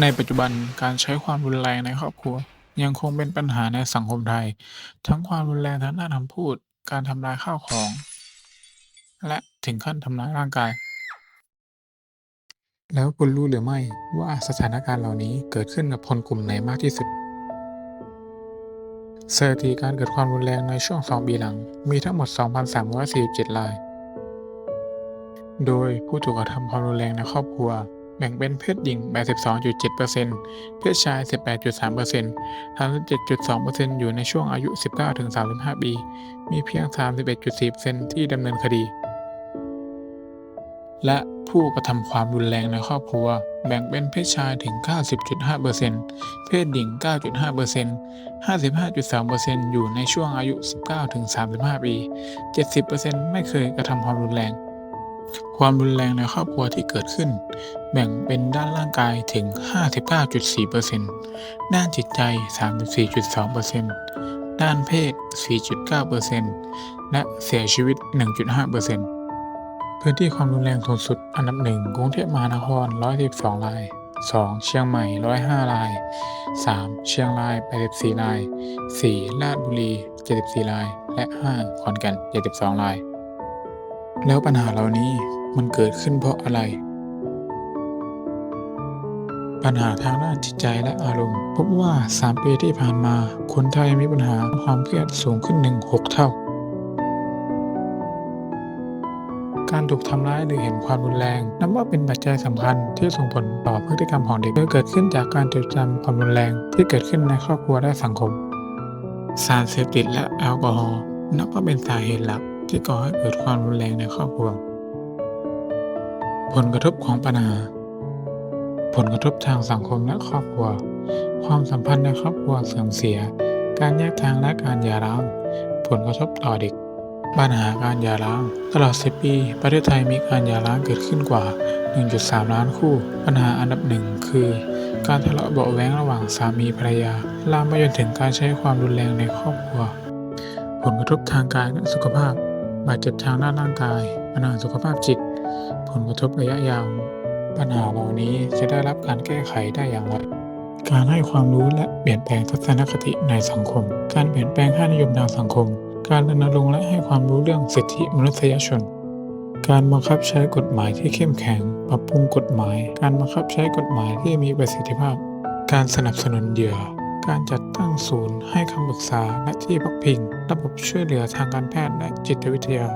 ในปัจจุบันการใช้ความรุนแรงในครอบครัว ยังคงเป็นปัญหาในสังคมไทย ทั้งความรุนแรงทางด้านคำพูด การทำลายข้าวของ และถึงขั้นทำร้ายร่างกาย แล้วคุณรู้หรือไม่ว่าสถานการณ์เหล่านี้เกิดขึ้นกับคนกลุ่มไหนมากที่สุดสถิติการเกิดความรุนแรงในช่วง 2 ปีหลัง มีทั้งหมด 2,347ราย โดยผู้ถูกกระทำความรุนแรงในครอบครัว แบ่งเป็นเพศหญิง 82.7%เพศชาย 18.3% 37.2%อยู่ในช่วงอายุ 19-35 ปี มีเพียง 31.4%ที่ดำเนินคดี และผู้กระทำความรุนแรงในครอบครัว แบ่งเป็นเพศชายถึง 90.5%เพศหญิง 9.5% 55.2%อยู่ในช่วงอายุ 19-35 ปี 70%ไม่เคยกระทำความรุนแรง ความรุนแรงในครอบครัวที่เกิดขึ้น แบ่งเป็นด้านร่างกายถึง 59.4%ด้านจิตใจ 34.2%ด้านเพศ 4.9%และเสียชีวิต 1.5%พื้นที่ความรุนแรงสูงสุดอันดับหนึ่งกรุงเทพมหานคร 112 ราย 2. เชียงใหม่ 105 ราย 3. เชียงราย 84 ราย 4. ราชบุรี 74 ราย และ 5. ขอนแก่น 72 ราย แล้วปัญหาเหล่านี้มันเกิดขึ้นเพราะอะไร ปัญหาทางด้านจิตใจและอารมณ์ พบว่า 3 ปีที่ผ่านมา คนไทยมีปัญหาความเครียดสูงขึ้นถึง6เท่า การถูกทำร้ายหรือเห็นความรุนแรง นับว่าเป็นปัจจัยสำคัญที่ส่งผลต่อพฤติกรรมของเด็กโดยเกิดขึ้นจากการจดจำความรุนแรงที่เกิดขึ้นในครอบครัวและสังคม สารเสพติดและแอลกอฮอล์นับว่าเป็นสาเหตุหลัก ที่ก่อให้เกิดความรุนแรงในครอบครัว ผลกระทบของปัญหา ผลกระทบทางสังคมและครอบครัว ความสัมพันธ์ในครอบครัวเสื่อมเสีย การแยกทางและการหย่าร้าง ผลกระทบต่อเด็ก ปัญหาการหย่าร้าง ตลอด 10 ปี ประเทศไทยมีการหย่าร้างเกิดขึ้นกว่า 1.3 ล้านคู่ ปัญหาอันดับหนึ่งคือการทะเลาะเบาะแว้งระหว่างสามีภรรยา ลามไปจนถึงการใช้ความรุนแรงในครอบครัว ผลกระทบทางกายและสุขภาพ บาดเจ็บทางด้านร่างกาย ปัญหาสุขภาพจิต ผลกระทบระยะยาว ปัญหาเหล่านี้จะได้รับการแก้ไขได้อย่างไรการให้ความรู้และเปลี่ยนแปลงทัศนคติในสังคม การเปลี่ยนแปลงค่านิยมทางสังคม การรณรงค์และให้ความรู้เรื่องสิทธิมนุษยชน การบังคับใช้กฎหมายที่เข้มแข็ง ปรับปรุงกฎหมาย การบังคับใช้กฎหมายที่มีประสิทธิภาพ การสนับสนุนเหยื่อ การจัดตั้งศูนย์ให้คำปรึกษาและที่พักพิง ระบบช่วยเหลือทางการแพทย์และจิตวิทยา